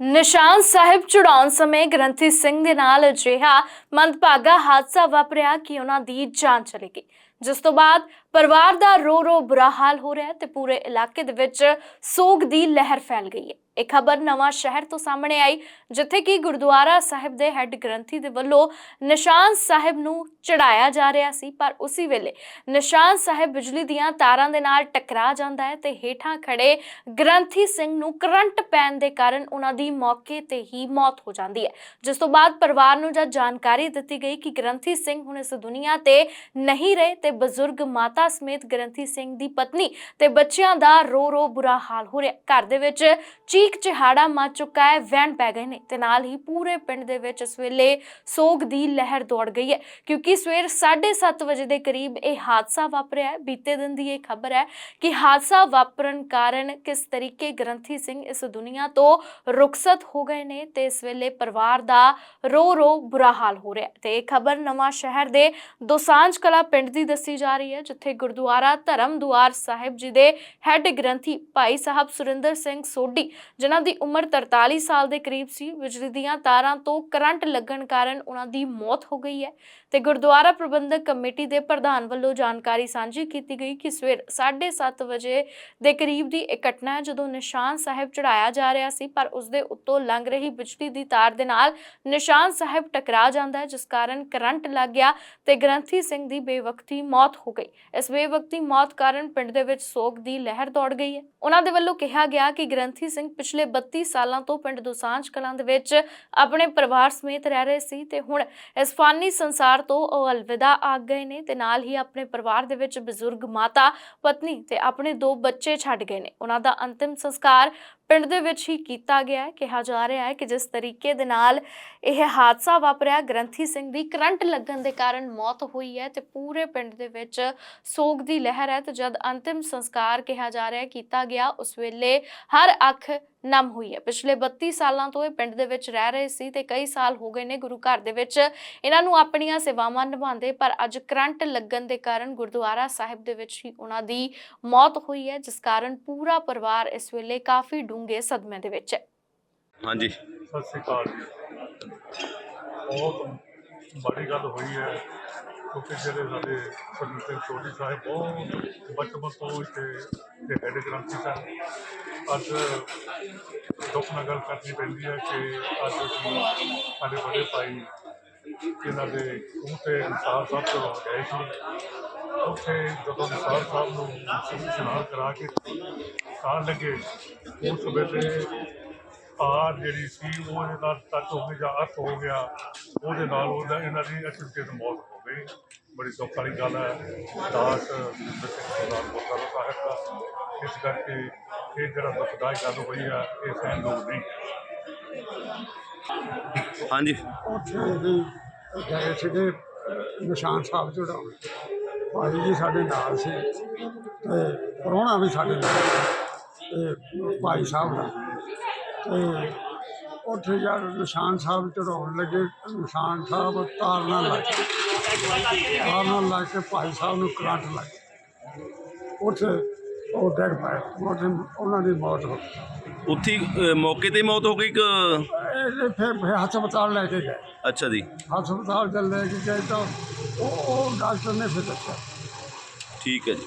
ਨਿਸ਼ਾਨ ਸਾਹਿਬ ਚੜਾਉਣ ਸਮੇਂ ਗ੍ਰੰਥੀ ਸਿੰਘ ਦੇ ਨਾਲ ਅਜਿਹਾ ਮੰਦਭਾਗਾ ਹਾਦਸਾ ਵਾਪਰਿਆ ਕਿ ਉਹਨਾਂ ਦੀ ਜਾਨ ਚਲੀ ਗਈ। ਜਿਸ ਤੋਂ ਬਾਅਦ ਪਰਿਵਾਰ ਦਾ ਰੋ ਰੋ ਬੁਰਾ ਹਾਲ ਹੋ ਰਿਹਾ ਹੈ ਤੇ ਪੂਰੇ ਇਲਾਕੇ ਦੇ ਵਿੱਚ ਸੋਗ ਦੀ ਲਹਿਰ ਫੈਲ ਗਈ ਹੈ। ਇਹ ਖਬਰ ਨਵਾਂ ਸ਼ਹਿਰ ਤੋਂ ਸਾਹਮਣੇ ਆਈ, ਜਿੱਥੇ ਕਿ ਗੁਰਦੁਆਰਾ ਸਾਹਿਬ ਦੇ ਹੈੱਡ ਗ੍ਰੰਥੀ ਦੇ ਵੱਲੋਂ ਨਿਸ਼ਾਨ ਸਾਹਿਬ ਨੂੰ ਚੜਾਇਆ ਜਾ ਰਿਹਾ ਸੀ, ਪਰ ਉਸੇ ਵੇਲੇ ਨਿਸ਼ਾਨ ਸਾਹਿਬ ਬਿਜਲੀ ਦੀਆਂ ਤਾਰਾਂ ਦੇ ਨਾਲ ਟਕਰਾ ਜਾਂਦਾ ਹੈ ਤੇ ਹੇਠਾਂ ਖੜੇ ਗ੍ਰੰਥੀ ਸਿੰਘ ਨੂੰ ਕਰੰਟ ਪੈਣ ਦੇ ਕਾਰਨ ਉਹਨਾਂ ਦੀ ਮੌਕੇ ਤੇ ਹੀ ਮੌਤ ਹੋ ਜਾਂਦੀ ਹੈ। ਜਿਸ ਤੋਂ ਬਾਅਦ ਪਰਿਵਾਰ ਨੂੰ ਜਦ ਜਾਣਕਾਰੀ ਦਿੱਤੀ ਗਈ ਕਿ ਗ੍ਰੰਥੀ ਸਿੰਘ ਹੁਣ ਇਸ ਦੁਨੀਆ ਤੇ ਨਹੀਂ ਰਹੇ ਤੇ ਬਜ਼ੁਰਗ ਮਾਤਾ ਸਮੇਤ ਗ੍ਰੰਥੀ ਸਿੰਘ ਦੀ ਪਤਨੀ ਤੇ ਬੱਚਿਆਂ ਦਾ ਰੋ ਰੋ ਬੁਰਾ ਹਾਲ ਹੋ ਰਿਹਾ ਘਰ ਦੇ ਵਿੱਚ ਚੀਕ ਚਿਹਾੜਾ ਮਚ ਚੁੱਕਾ ਹੈ ਵੈਣ ਪੈ ਗਏ ਨੇ ਤੇ ਨਾਲ ਹੀ ਪੂਰੇ ਪਿੰਡ ਦੇ ਵਿੱਚ ਇਸ ਵੇਲੇ ਸੋਗ ਦੀ ਲਹਿਰ ਦੌੜ ਗਈ ਹੈ, ਕਿਉਂਕਿ ਸਵੇਰ 7:30 ਵਜੇ ਦੇ ਕਰੀਬ ਇਹ ਹਾਦਸਾ ਵਾਪਰਿਆ ਬੀਤੇ ਦਿਨ ਦੀ ਇਹ ਖਬਰ ਹੈ ਕਿ ਹਾਦਸਾ ਵਾਪਰਨ ਕਾਰਨ ਕਿਸ ਤਰੀਕੇ ਗ੍ਰੰਥੀ ਸਿੰਘ ਇਸ ਦੁਨੀਆ ਤੋਂ ਰੁਖਸਤ ਹੋ ਗਏ ਨੇ ਤੇ ਇਸ ਵੇਲੇ ਪਰਿਵਾਰ ਦਾ ਰੋ ਰੋ ਬੁਰਾ ਹਾਲ ਹੋ ਰਿਹਾ ਤੇ ਇਹ ਖਬਰ ਨਵਾਂ ਸ਼ਹਿਰ ਦੇ ਦੋਸਾਂਝ ਕਲਾ ਪਿੰਡ ਦੀ ਦੱਸੀ ਜਾ ਰਹੀ ਹੈ, ਜਿੱਥੇ ਗੁਰਦੁਆਰਾ ਧਰਮ ਦੁਆਰ ਸਾਹਿਬ ਜੀ ਦੇ ਹੈੱਡ ਗ੍ਰੰਥੀ ਭਾਈ ਸਾਹਿਬ ਸੁਰਿੰਦਰ ਸਿੰਘ ਸੋਢੀ, ਜਿਨ੍ਹਾਂ ਦੀ ਉਮਰ 43 ਸਾਲ ਦੇ ਕਰੀਬ ਸੀ, ਬਿਜਲੀ ਦੀਆਂ ਤਾਰਾਂ ਤੋਂ ਕਰੰਟ ਲੱਗਣ ਕਾਰਨ ਉਹਨਾਂ ਦੀ ਮੌਤ ਹੋ ਗਈ ਹੈ। ਤੇ ਗੁਰ ਗੁਰਦੁਆਰਾ ਪ੍ਰਬੰਧਕ ਕਮੇਟੀ ਦੇ ਪ੍ਰਧਾਨ ਵੱਲੋਂ ਜਾਣਕਾਰੀ ਸਾਂਝੀ ਕੀਤੀ ਗਈ ਕਿ ਸਵੇਰ 7:30 ਵਜੇ ਦੇ ਕਰੀਬ ਦੀ ਇਹ ਘਟਨਾ ਹੈ, ਜਦੋਂ ਨਿਸ਼ਾਨ ਸਾਹਿਬ ਚੜਾਇਆ ਜਾ ਰਿਹਾ ਸੀ, ਪਰ ਉਸ ਦੇ ਉੱਤੋਂ ਲੰਘ ਰਹੀ ਬਿਜਲੀ ਦੀ ਤਾਰ ਦੇ ਨਾਲ ਨਿਸ਼ਾਨ ਸਾਹਿਬ ਟਕਰਾ ਜਾਂਦਾ ਹੈ, ਜਿਸ ਕਾਰਨ ਕਰੰਟ ਲੱਗ ਗਿਆ ਤੇ ਗ੍ਰੰਥੀ ਸਿੰਘ ਦੀ ਬੇਵਕਤੀ ਮੌਤ ਹੋ ਗਈ। ਇਸ ਬੇਵਕਤੀ ਮੌਤ ਕਾਰਨ ਪਿੰਡ ਦੇ ਵਿੱਚ ਸੋਗ ਦੀ ਲਹਿਰ ਦੌੜ ਗਈ ਹੈ। ਉਹਨਾਂ ਦੇ ਵੱਲੋਂ ਕਿਹਾ ਗਿਆ ਕਿ ਗ੍ਰੰਥੀ ਸਿੰਘ ਪਿਛਲੇ 32 ਸਾਲਾਂ ਤੋਂ ਪਿੰਡ ਦੋਸਾਂਝ ਕਲਾਂ ਦੇ ਵਿੱਚ ਆਪਣੇ ਪਰਿਵਾਰ ਸਮੇਤ ਰਹਿ ਰਹੇ ਸੀ ਤੇ ਹੁਣ ਇਸ ਫਾਨੀ ਸੰਸਾਰ ਤੋਂ ਉਹ ਅਲਵਿਦਾ ਆ ਗਏ ਨੇ ਤੇ ਨਾਲ ਹੀ ਆਪਣੇ ਪਰਿਵਾਰ ਦੇ ਵਿੱਚ ਬਜ਼ੁਰਗ ਮਾਤਾ, ਪਤਨੀ ਤੇ ਆਪਣੇ ਦੋ ਬੱਚੇ ਛੱਡ ਗਏ ਨੇ। ਉਹਨਾਂ ਦਾ ਅੰਤਿਮ ਸੰਸਕਾਰ ਪਿੰਡ ਦੇ ਵਿੱਚ ਹੀ ਕੀਤਾ ਗਿਆ ਹੈ। ਕਿਹਾ ਜਾ ਰਿਹਾ ਹੈ ਕਿ ਜਿਸ ਤਰੀਕੇ ਦੇ ਨਾਲ ਇਹ ਹਾਦਸਾ ਵਾਪਰਿਆ, ਗ੍ਰੰਥੀ ਸਿੰਘ ਦੀ ਕਰੰਟ ਲੱਗਣ ਦੇ ਕਾਰਨ ਮੌਤ ਹੋਈ ਹੈ ਤੇ ਪੂਰੇ ਪਿੰਡ ਦੇ ਵਿੱਚ ਸੋਗ ਦੀ ਲਹਿਰ ਹੈ ਤੇ ਜਦ ਅੰਤਿਮ ਸੰਸਕਾਰ ਕਿਹਾ ਜਾ ਰਿਹਾ ਹੈ, ਕੀਤਾ ਗਿਆ, ਉਸ ਵੇਲੇ ਹਰ ਅੱਖ ਨਮ ਹੋਈ ਹੈ। ਪਿਛਲੇ 32 ਸਾਲਾਂ ਤੋਂ ਇਹ ਪਿੰਡ ਦੇ ਵਿੱਚ ਰਹਿ ਰਹੇ ਸੀ ਤੇ ਕਈ ਸਾਲ ਹੋ ਗਏ ਨੇ ਗੁਰੂ ਘਰ ਦੇ ਵਿੱਚ। ਇਹਨਾਂ ਨੂੰ ਆਪਣੀਆਂ ਸੇਵਾਵਾਂ ਨਿਭਾਉਂਦੇ ਪਰ ਅੱਜ ਕਰੰਟ ਲੱਗਣ ਦੇ ਕਾਰਨ ਗੁਰਦੁਆਰਾ ਸਾਹਿਬ ਦੇ ਵਿੱਚ ਹੀ ਉਹਨਾਂ ਦੀ ਮੌਤ ਹੋਈ ਹੈ ਜਿਸ ਕਾਰਨ ਪੂਰਾ ਪਰਿਵਾਰ ਇਸ ਵੇਲੇ ਕਾਫੀ ਡੂੰਘੇ ਸਦਮੇ ਦੇ ਵਿੱਚ ਹੈ। ਹਾਂਜੀ। ਸਤਿ ਸ੍ਰੀ ਅਕਾਲ ਬਹੁਤ ਬੜੀ ਗੱਲ ਹੋਈ ਹੈ ਕਿਉਂਕਿ ਜਿਹੜੇ ਸਾਡੇ ਸਰਦਾਰ ਸਿੰਘ ਸੋਢੀ ਸਾਹਿਬ ਬਹੁਤ ਬਚਪਨ ਤੋਂ ਇੱਥੇ ਦੇ ਹੈਡ ਗ੍ਰੰਥੀ ਸਨ ਅੱਜ ਦੁੱਖ ਨਾਲ ਗੱਲ ਕਰਨੀ ਪੈਂਦੀ ਹੈ ਕਿ ਅੱਜ ਅਸੀਂ ਸਾਡੇ ਬੜੇ ਭਾਈ ਇਹਨਾਂ ਦੇ ਖੂਹ ਤੇ ਨਿਸਾਰ ਸਾਹਿਬ ਤੋਂ ਗਏ ਸੀ। ਉੱਥੇ ਜਦੋਂ ਨਿਸਾਰ ਸਾਹਿਬ ਨੂੰ ਇਸ਼ਨਾਨ ਕਰਾ ਕੇ ਖਾਣ ਲੱਗੇ, ਉਸ ਵੇਲੇ ਤਾਰ ਜਿਹੜੀ ਸੀ, ਉਹ ਇਹਦੇ ਨਾਲ ਟੱਚ ਹੋ ਗਈ ਜਾਂ ਅਰਥ ਹੋ ਗਿਆ। ਉਹਦੇ ਨਾਲ ਉਹਦਾ ਇਹਨਾਂ ਦੀ ਅਚਨਚੇਤ ਮੌਤ ਹੋ ਗਈ। ਬੜੀ ਦੁੱਖ ਵਾਲੀ ਗੱਲ ਹੈ। ਦਾਸ ਜਿੰਦਰ ਸਾਹਿਬ ਦਾ ਇਸ ਕਰਕੇ ਇਹ ਜਿਹੜਾ ਦੁਖਦਾਈ ਗੱਲ ਹੋਈ ਆ ਇਹ ਸਹਿਣਯੋਗ ਨਹੀਂ ਹਾਂਜੀ ਉੱਥੇ ਵੀ ਗਏ ਸੀਗੇ ਨਿਸ਼ਾਨ ਸਾਹਿਬ ਚੜਾਉਣ ਭਾਈ ਜੀ ਸਾਡੇ ਨਾਲ ਸੀ ਤੇ ਪ੍ਰਾਹੁਣਾ ਵੀ ਸਾਡੇ ਨਾਲ ਸੀ, ਤੇ ਭਾਈ ਸਾਹਿਬ ਦਾ ਤੇ ਉੱਥੇ ਜਦ ਨਿਸ਼ਾਨ ਸਾਹਿਬ ਚੜਾਉਣ ਲੱਗੇ ਨਿਸ਼ਾਨ ਸਾਹਿਬ ਤਾਰ ਨਾਲ ਲੱਗ ਗਏ। ਤਾਰ ਨਾਲ ਲੱਗ ਕੇ ਭਾਈ ਸਾਹਿਬ ਨੂੰ ਕਰੰਟ ਲੱਗ ਗਿਆ। ਉੱਥੇ ਉਹ ਡਿੱਗ ਪਏ ਉੱਥੇ ਉਹਨਾਂ ਦੀ ਮੌਤ ਹੋ ਗਈ। ਉੱਥੇ ਹੀ, ਅ, ਮੌਕੇ ਤੇ ਹੀ ਮੌਤ ਹੋ ਗਈ ਕਿ ਇਹ ਫਿਰ ਫਿਰ ਹਸਪਤਾਲ ਲੈ ਕੇ ਗਏ। ਅੱਛਾ ਜੀ। ਹਸਪਤਾਲ ਚ ਲੈ ਕੇ ਗਏ ਤਾਂ ਉਹ ਉਹ ਡਾਕਟਰ ਨੇ ਫਿਰ ਦੱਸਿਆ। ਠੀਕ ਹੈ ਜੀ।